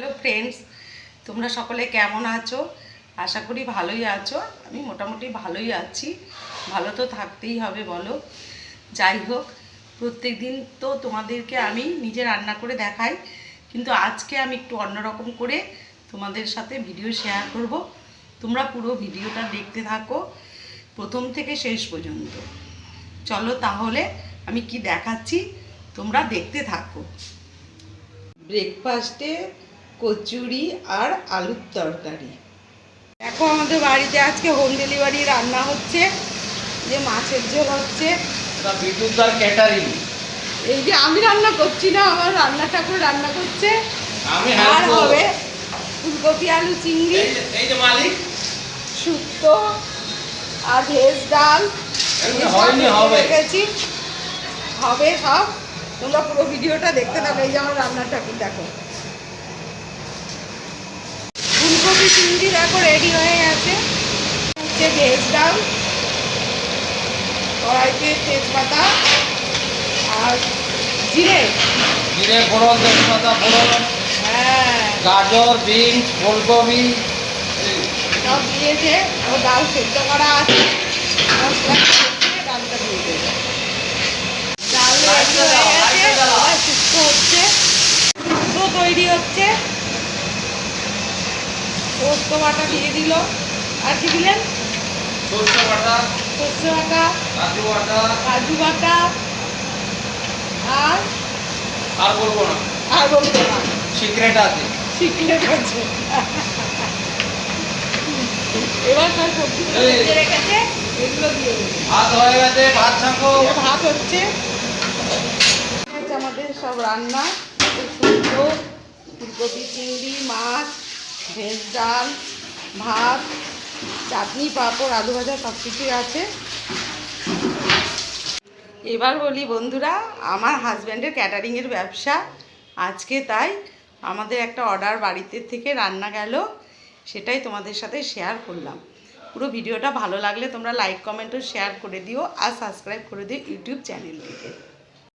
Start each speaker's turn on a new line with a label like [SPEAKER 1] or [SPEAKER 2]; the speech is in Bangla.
[SPEAKER 1] হ্যালো ফ্রেন্ডস, তোমরা সকলে কেমন আছো? আশা করি ভালোই আছো। আমি মোটামুটি ভালোই আছি। ভালো তো থাকতেই হবে, বলো। যাই হোক প্রত্যেক দিন তো তোমাদেরকে আমি নিজে রান্না করে দেখাই, কিন্তু আজকে আমি একটু অন্যরকম করে তোমাদের সাথে ভিডিও শেয়ার করব। তোমরা পুরো ভিডিওটা দেখতে থাকো, প্রথম থেকে শেষ পর্যন্ত। চলো তাহলে আমি কি দেখাচ্ছি, তোমরা দেখতে থাকো। ব্রেকফাস্টে কচুরি আর আলুর তরকারি। দেখো আমাদের বাড়িতে আজকে হোম ডেলিভারি রান্না হচ্ছে যে মাছের ঝোল হচ্ছে।
[SPEAKER 2] বিদ্যুৎদার ক্যাটারিং
[SPEAKER 1] এই যে আমি রান্না করছি না আমার রান্না ঠাকুর রান্না করছে। আর হবে ফুলকপি আলু চিংড়ি।
[SPEAKER 2] এই যে মালিক।
[SPEAKER 1] শুক্তো আর ভেজ ডাল। রেখেছি হবে সব। তোমরা পুরো ভিডিওটা দেখতে থাকো এই যে আমার রান্নার ঠাকুর দেখো। ফুলকপি চিংড়ি দেখো রেডি হয়ে গেছে। হচ্ছে ভেজ ডাল কড়াইতে তেজপাতা আর জিরে।
[SPEAKER 2] জিরে ফোড়ন তেজপাতা ফোড়ন।
[SPEAKER 1] হ্যাঁ।
[SPEAKER 2] গাজর বিনস ফুলকপি।
[SPEAKER 1] সব দিয়েছে ও ডাল সেদ্ধ করা আছে। মশলা কষিয়ে ডালটা দিয়ে দেবে ডাল রেডি হয়ে গেছে এবার শুক্তো হচ্ছে শুক্তো তৈরি হচ্ছে পোস্ত বাটা দিয়ে দিল। আর কি দিলেন?
[SPEAKER 2] সরষে বাটা
[SPEAKER 1] সর্ষে বাটা
[SPEAKER 2] কাজু বাটা।
[SPEAKER 1] কাজু বাটা। আর?
[SPEAKER 2] আর বলব না।
[SPEAKER 1] আর বলব না।
[SPEAKER 2] সিক্রেট আছে।
[SPEAKER 1] সিক্রেট আছে। এবার। ভেজে রেখেছে এগুলো দিয়ে
[SPEAKER 2] ভাত হয়ে গেছে ভাত ছাঁকো
[SPEAKER 1] ভাত হচ্ছে। আমাদের সব রান্না। শুক্তো ফুলকপি চিংড়ি মাছ। ভেজ ডাল, ভাত, চাটনি, পাঁপড়, আলু ভাজা, সব কিছুই আছে। এবার বলি বন্ধুরা, আমার হাজব্যান্ডের ক্যাটারিংয়ের ব্যবসা। আজকে তাই আমাদের একটা অর্ডার বাড়িতে থেকে রান্না গেল, সেটাই তোমাদের সাথে শেয়ার করলাম। পুরো ভিডিওটা ভালো লাগলে তোমরা লাইক কমেন্ট ও শেয়ার করে দিও আর সাবস্ক্রাইব করে দিও ইউটিউব চ্যানেলটিকে